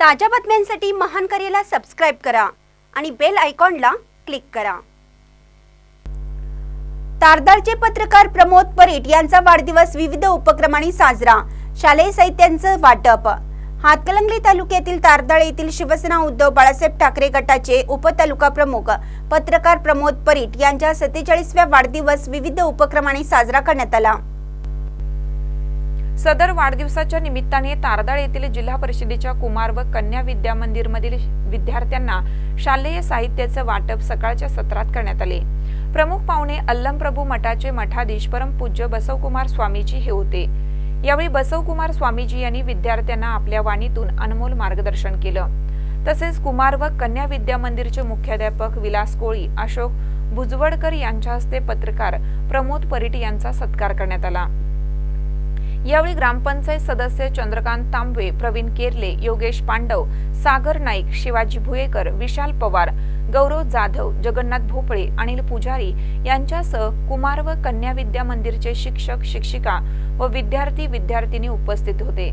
ताज्या बातम्यांसाठी महान करेला सबस्क्राईब करा आणि बेल आयकॉनला क्लिक करा. तारदाळचे पत्रकार प्रमोद परीट यांचा वाढदिवस विविध उपक्रमांनी साजरा. शालेय साहित्यांचं वाटप. हातकलंगली तालुक्यातील तारदाळ येथील शिवसेना उद्धव बाळासाहेब ठाकरे गटाचे उपतालुका प्रमुख पत्रकार प्रमोद परीट यांच्या सत्तेचाळीसव्या वाढदिवस विविध उपक्रमाने साजरा करण्यात आला. सदर वाढदिवसाच्या निमित्ताने तारदाळ येथील जिल्हा परिषदेच्या कुमार व कन्या विद्या मंदिर मधील विद्यार्थ्यांना शालेय साहित्याचं वाटप सकाळच्या सत्रात करण्यात आले. प्रमुख पाहुणे अल्लमप्रभू मठाचे मठाधीश परमपूज्य बसवकुमार स्वामीजी हे होते. यावेळी बसवकुमार स्वामीजी यांनी विद्यार्थ्यांना आपल्या वाणीतून अनमोल मार्गदर्शन केलं. तसेच कुमार व कन्या विद्या मंदिरचे मुख्याध्यापक विलास कोळी अशोक भुजवडकर यांच्या हस्ते पत्रकार प्रमोद परिट यांचा सत्कार करण्यात आला. यावेळी ग्रामपंचायत सदस्य चंद्रकांत तांबे प्रवीण केरले योगेश पांडव सागर नाईक शिवाजी भुयेकर विशाल पवार गौरव जाधव जगन्नाथ भोपळे अनिल पुजारी यांच्यासह कुमार व कन्या विद्या मंदिरचे शिक्षक शिक्षिका व विद्यार्थी विद्यार्थिनी उपस्थित होते.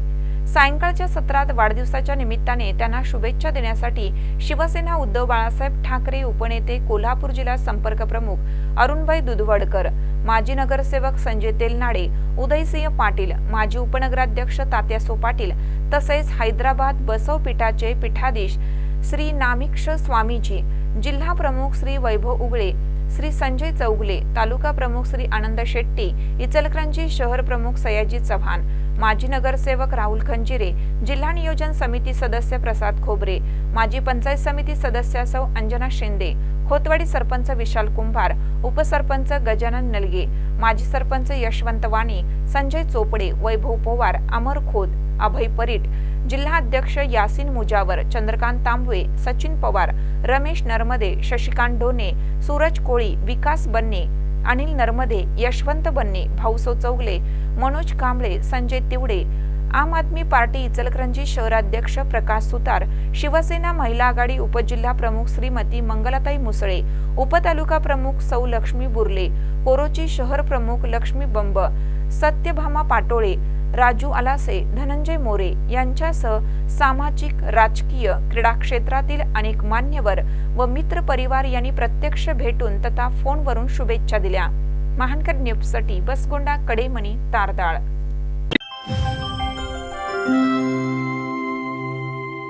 सायंकाळच्या सत्रात वाढदिवसाच्या निमित्ताने त्यांना शुभेच्छा देण्यासाठी शिवसेना उद्धव बाळासाहेब ठाकरे उपनेते कोल्हापूर जिल्हा संपर्क प्रमुख अरुणभाई दुधवडकर माजी नगरसेवक संजय तेलनाडे उदयसिंह पाटील माजी उपनगराध्यक्ष तात्यासो पाटील तसेच हैदराबाद बसव पीठाचे पीठाधीश श्री नामिक्ष स्वामीजी जिल्हा प्रमुख श्री वैभव उगळे श्री संजय चौगले तालुका प्रमुख श्री आनंद शेट्टी इचलकरंजी शहर प्रमुख सयाजी चव्हाण माजी नगरसेवक राहुल खंजिरे जिल्हा नियोजन समिती सदस्य प्रसाद खोबरे माजी पंचायत समिती सदस्या सौ अंजना शिंदे खोतवाडी सरपंच विशाल कुंभार उपसरपंच गजानन नलगे माजी सरपंच यशवंत वाणी संजय चोपडे वैभव पवार अमर खोत अभय परीट जिल्हा अध्यक्ष यासिन मुजावर चंद्रकांत तांबवे सचिन पवार रमेश नर्मदे शशिकांत डोने सूरज कोळी विकास बन्ने अनिल नर्मदे यशवंत बन्ने भाऊसो चौगले मनोज कांबळे संजय तिवडे आम आदमी पार्टी इचलकरंजी शहराध्यक्ष प्रकाश सुतार शिवसेना महिला आघाडी उपजिल्हा प्रमुख श्रीमती मंगलाताई मुसळे उपतालुका प्रमुख सौ लक्ष्मी बुर्ले कोरोची शहर प्रमुख लक्ष्मी बंब सत्यभामा पाटोळे राजू आलासे धनंजय मोरे यांच्यासह सामाजिक राजकीय क्रीडा क्षेत्रातील अनेक मान्यवर व मित्र परिवार यांनी प्रत्यक्ष भेटून तथा फोनवरून शुभेच्छा दिल्या. महानकर न्यूजसाठी बसगोंडा कडेमणी तारदाळ.